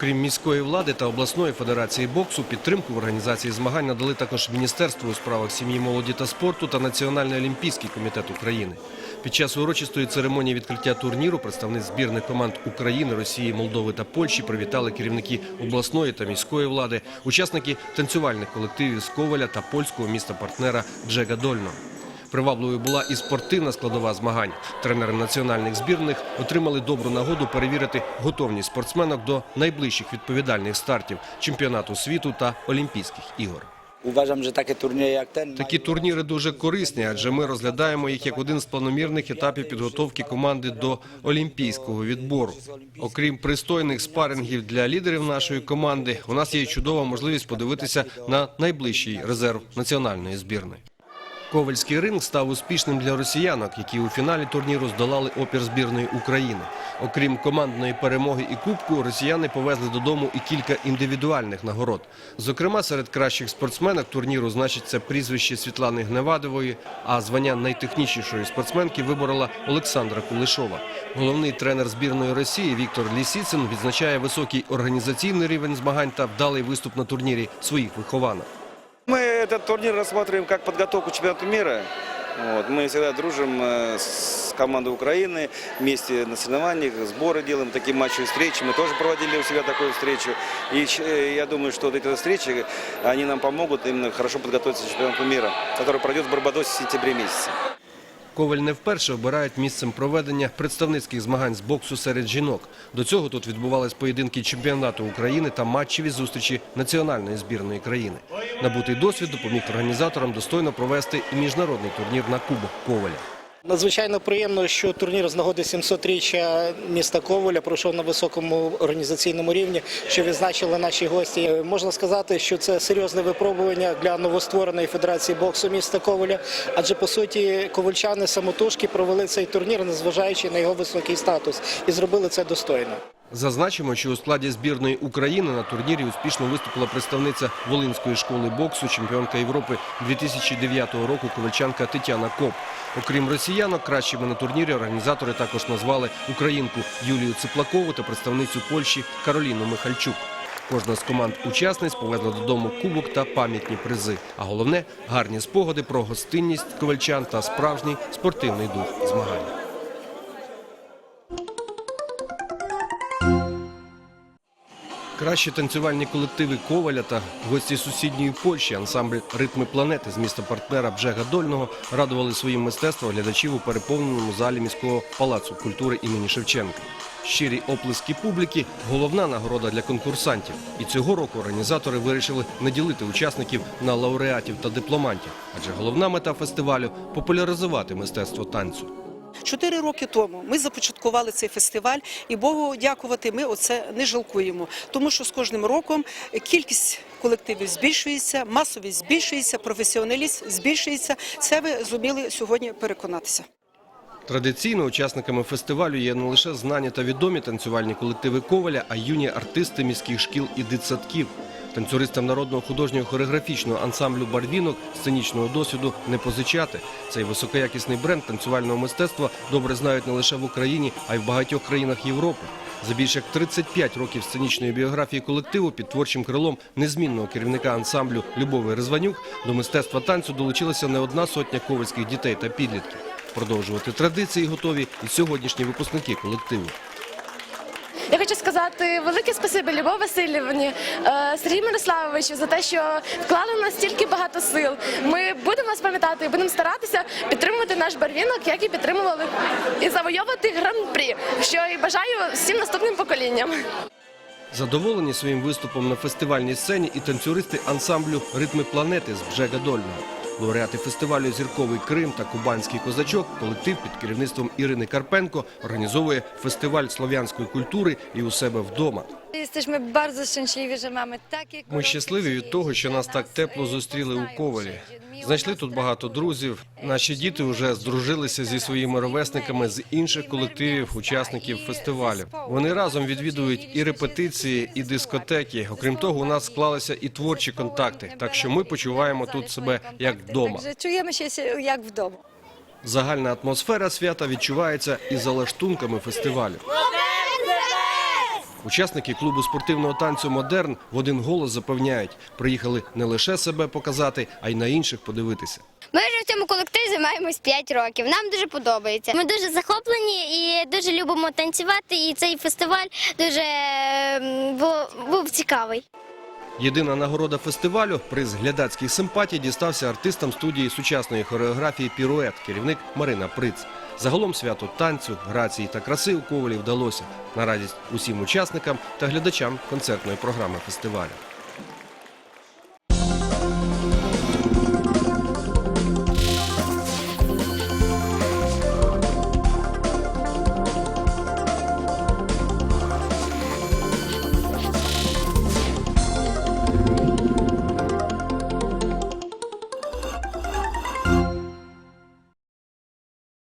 Окрім міської влади та обласної федерації боксу, підтримку в організації змагань надали також Міністерство у справах сім'ї, молоді та спорту та Національний олімпійський комітет України. Під час урочистої церемонії відкриття турніру представниць збірних команд України, Росії, Молдови та Польщі привітали керівники обласної та міської влади, учасники танцювальних колективів з Коваля та польського міста партнера Джега Дольно. Привабливою була і спортивна складова змагань. Тренери національних збірних отримали добру нагоду перевірити готовність спортсменок до найближчих відповідальних стартів чемпіонату світу та Олімпійських ігор. Такі турніри дуже корисні, адже ми розглядаємо їх як один з планомірних етапів підготовки команди до олімпійського відбору. Окрім пристойних спарингів для лідерів нашої команди, у нас є чудова можливість подивитися на найближчий резерв національної збірної. Ковальський ринг став успішним для росіянок, які у фіналі турніру здолали опір збірної України. Окрім командної перемоги і кубку, росіяни повезли додому і кілька індивідуальних нагород. Зокрема, серед кращих спортсменок турніру значиться прізвище Світлани Гневадової, а звання найтехнічнішої спортсменки виборола Олександра Кулешова. Головний тренер збірної Росії Віктор Лісіцин відзначає високий організаційний рівень змагань та вдалий виступ на турнірі своїх вихованок Мы этот турнир рассматриваем как подготовку к чемпионату мира. Вот. Мы всегда дружим э, с командой Украины, вместе на соревнованиях, сборы делаем, такие матчи встречи. Мы тоже проводили у себя такую встречу. И э, я думаю, что вот эти встречи, они нам помогут именно хорошо подготовиться к чемпионату мира, который пройдет в Барбадосе в сентябре месяце. Коваль не вперше обирають місцем проведення представницьких змагань з боксу серед жінок. До цього тут відбувались поєдинки чемпіонату України та матчеві зустрічі національної збірної країни. Набутий досвід допоміг організаторам достойно провести і міжнародний турнір на Кубок Коваля. Надзвичайно приємно, що турнір з нагоди 700-річчя міста Коваля пройшов на високому організаційному рівні, що відзначили наші гості. Можна сказати, що це серйозне випробування для новоствореної федерації боксу міста Коваля, адже по суті ковальчани самотужки провели цей турнір, незважаючи на його високий статус, і зробили це достойно. Зазначимо, що у складі збірної України на турнірі успішно виступила представниця Волинської школи боксу, чемпіонка Європи 2009 року ковальчанка Тетяна Коп. Окрім росіянок, кращими на турнірі організатори також назвали українку Юлію Циплакову та представницю Польщі Кароліну Михальчук. Кожна з команд учасниць повезла додому кубок та пам'ятні призи. А головне гарні спогади про гостинність ковальчан та справжній спортивний дух змагань. Кращі танцювальні колективи Коваля та гості сусідньої Польщі, ансамбль Ритми планети з міста партнера Бжега Дольного радували своїм мистецтвом глядачів у переповненому залі міського палацу культури імені Шевченка. Щирі оплески публіки головна нагорода для конкурсантів. І цього року організатори вирішили не ділити учасників на лауреатів та дипломантів, адже головна мета фестивалю популяризувати мистецтво танцю. Чотири роки тому ми започаткували цей фестиваль, і Богу дякувати, ми оце не жалкуємо. Тому що з кожним роком кількість колективів збільшується, масовість збільшується, професіоналізм збільшується. Це ви зуміли сьогодні переконатися. Традиційно учасниками фестивалю є не лише знані та відомі танцювальні колективи Коваля, а юні артисти міських шкіл і дитсадків. Танцюристам народного художнього хореографічного ансамблю барвінок сценічного досвіду не позичати. Цей високоякісний бренд танцювального мистецтва добре знають не лише в Україні, а й в багатьох країнах Європи. За більше як 35 років сценічної біографії колективу під творчим крилом незмінного керівника ансамблю Любови Резванюк до мистецтва танцю долучилася не одна сотня ковальських дітей та підлітків. Продовжувати традиції готові і сьогоднішні випускники колективу. Я хочу сказати велике спасибі Любов Васильівні, е, Сергію Мирославовичу за те, що вклали в нас стільки багато сил. Ми будемо вас пам'ятати будемо старатися підтримувати наш барвінок, як і підтримували, і завойовувати гран-прі, що і бажаю всім наступним поколінням. Задоволені своїм виступом на фестивальній сцені і танцюристи ансамблю Ритми планети з Бжега Дольного. Лауреати фестивалю Зірковий Крим та Кубанський козачок колектив під керівництвом Ірини Карпенко організовує фестиваль слов'янської культури і у себе вдома. Ми щасливі від того, що нас так тепло зустріли у Ковалі. Знайшли тут багато друзів. Наші діти вже здружилися зі своїми ровесниками з інших колективів, учасників фестивалю. Вони разом відвідують і репетиції, і дискотеки. Окрім того, у нас склалися і творчі контакти. Так що ми почуваємо тут себе як вдома. Się jak w. Загальна атмосфера свята відчувається і за лаштунками фестивалю. Учасники клубу спортивного танцю Модерн в один голос запевняють, приїхали не лише себе показати, а й на інших подивитися. Ми вже в цьому колективі займаємось 5 років. Нам дуже подобається. Ми дуже захоплені і дуже любимо танцювати. І цей фестиваль дуже був, був цікавий. Єдина нагорода фестивалю приз глядацьких симпатій дістався артистам студії сучасної хореографії Пірует, керівник Марина Приц. Загалом свято танцю, грації та краси у Ковалі вдалося на радість усім учасникам та глядачам концертної програми фестивалю.